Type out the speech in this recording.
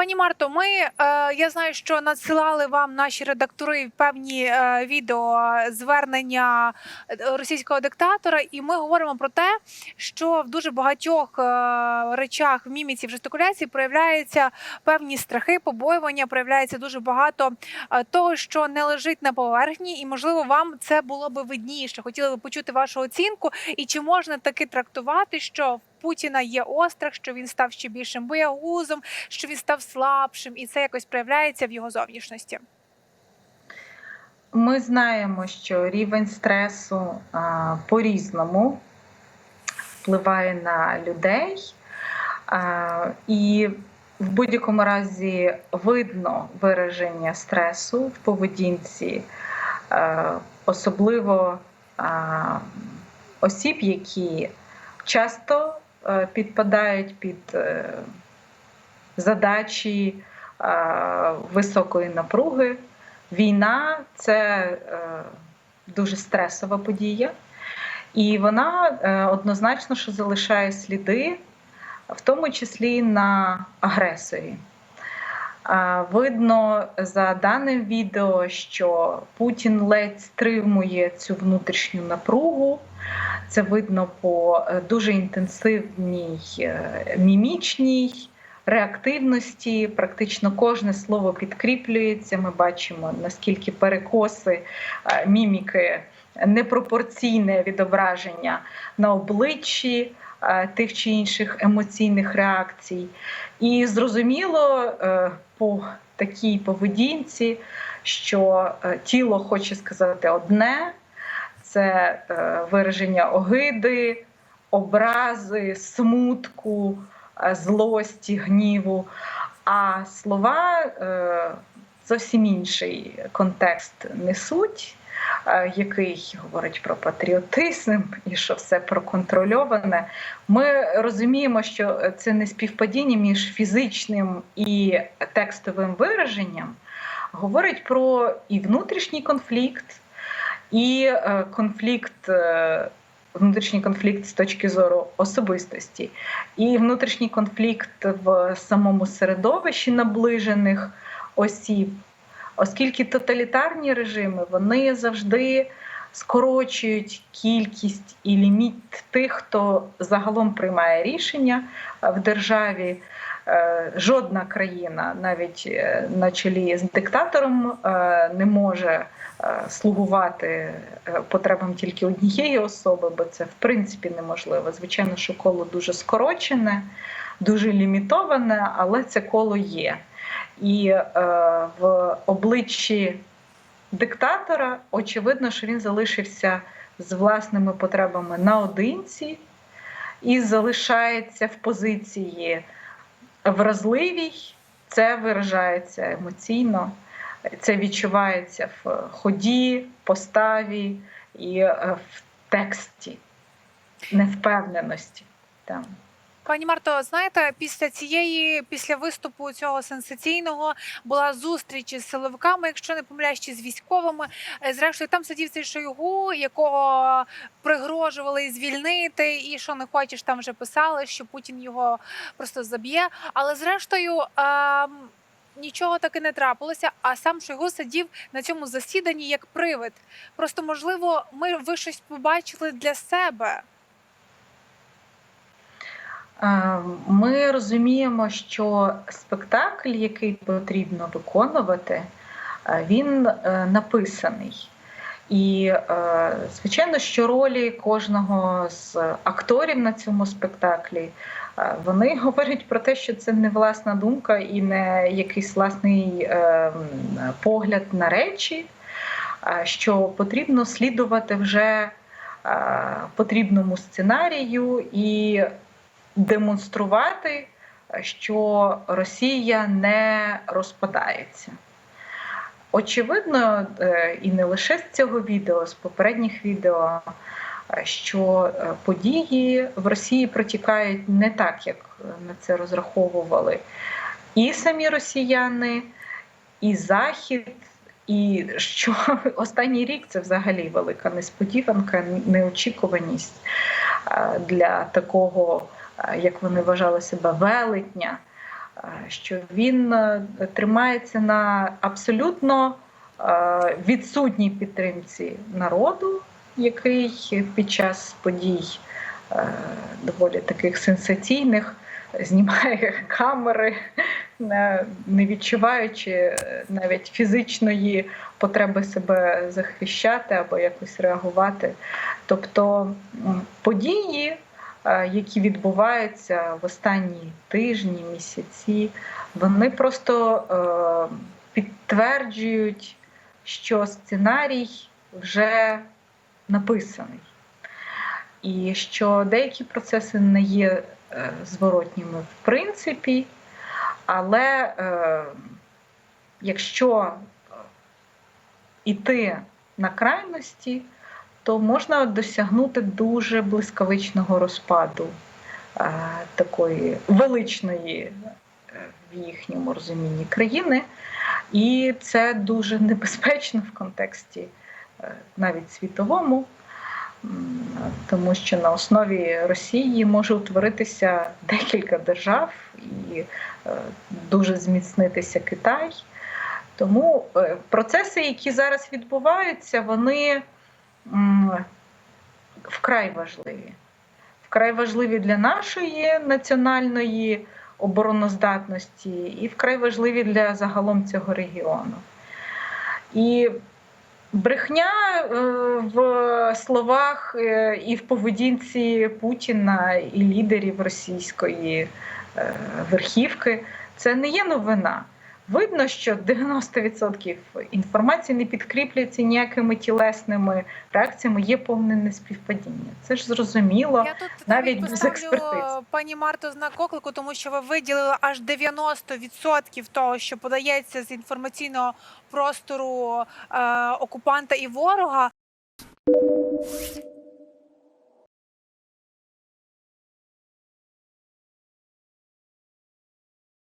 Пані Марто, ми е, я знаю, що надсилали вам наші редактори певні е, відео звернення е, російського диктатора, і ми говоримо про те, що в дуже багатьох речах в міміці в жестикуляції проявляються певні страхи, побоювання, проявляється дуже багато того, що не лежить на поверхні, і можливо вам це було би видніше. Хотіли би почути вашу оцінку, і чи можна таки трактувати, що в Путіна є острах, що він став ще більшим боягузом, що він став слабшим, і це якось проявляється в його зовнішності. Ми знаємо, що рівень стресу а, по-різному впливає на людей, а, і в будь-якому разі видно вираження стресу в поведінці, а, особливо а, осіб, які часто підпадають під е, задачі е, високої напруги. Війна це е, дуже стресова подія, і вона е, однозначно що залишає сліди, в тому числі на агресорі. Видно за даним відео, що Путін ледь стримує цю внутрішню напругу. Це видно по е, дуже інтенсивній е, мімічній реактивності. Практично кожне слово підкріплюється. Ми бачимо, наскільки перекоси е, міміки непропорційне відображення на обличчі тих чи інших емоційних реакцій. І зрозуміло по такій поведінці, що е, тіло хоче сказати одне це е, вираження огиди, образи, смутку, е, злості, гніву. А слова зовсім інший контекст несуть, який говорить про патріотизм і що все проконтрольоване. Ми розуміємо, що це не співпадіння між фізичним і текстовим вираженням, говорить про і внутрішній конфлікт і е, конфлікт, е, внутрішній конфлікт з точки зору особистості, і внутрішній конфлікт в самому середовищі наближених осіб, оскільки тоталітарні режими вони завжди скорочують кількість і ліміт тих, хто загалом приймає рішення в державі. Е, Жодна країна, навіть е, на чолі з диктатором, е, не може слугувати потребам тільки однієї особи, бо це в принципі неможливо. Звичайно, що коло дуже скорочене, дуже лімітоване, але це коло є. І е, в обличчі диктатора очевидно, що він залишився з власними потребами наодинці і залишається в позиції вразливій, це виражається емоційно, це відчувається в ході, поставі і е, в тексті невпевненості. Там. Пані Марто, знаєте, після цієї, після виступу цього сенсаційного була зустріч із силовиками, якщо не помиляюсь, чи з військовими. Е, Зрештою, там сидів цей Шойгу, якого пригрожували звільнити, і що не хочеш, там вже писали, що Путін його просто заб'є. Але зрештою. ем, Нічого таки не трапилося, а сам Шойгу сидів на цьому засіданні як привид. Просто можливо, ми ви щось побачили для себе. Е, Ми розуміємо, що спектакль, який потрібно виконувати, е, він е, написаний. І, звичайно, що ролі кожного з акторів на цьому спектаклі вони говорять про те, що це не власна думка і не якийсь власний погляд на речі, що потрібно слідувати вже потрібному сценарію і демонструвати, що Росія не розпадається. Очевидно, е, і не лише з цього відео, з попередніх відео, е, що е, події в Росії протікають не так, як на це розраховували і самі росіяни, і Захід. І що останній рік це взагалі велика несподіванка, неочікуваність для такого, як вони вважали себе, велетня, що він е, тримається на абсолютно е, відсутній підтримці народу, який під час подій е, доволі таких сенсаційних знімає камери, не відчуваючи е, навіть фізичної потреби себе захищати або якось реагувати. Тобто події, е, які відбуваються в останні тижні, місяці, вони просто е, підтверджують, що сценарій вже написаний, і що деякі процеси не є е, зворотніми в принципі, але е, якщо е, іти на крайності, то можна досягнути дуже блискавичного розпаду е, такої величної е, в їхньому розумінні країни. І це дуже небезпечно в контексті е, навіть світовому, тому що на основі Росії може утворитися декілька держав і дуже зміцнитися Китай. Тому процеси, які зараз відбуваються, вони вкрай важливі. Вкрай важливі для нашої національної обороноздатності і вкрай важливі для загалом цього регіону. І брехня е, в словах е, і в поведінці Путіна і лідерів російської е, верхівки це не є новина. Видно, що 90% інформації не підкріплюється ніякими тілесними реакціями, є повне неспівпадіння. Це ж зрозуміло. Я тут навіть без експертиз. пані Марто знак оклику, тому що ви виділили аж 90% того, що подається з інформаційного простору е, окупанта і ворога.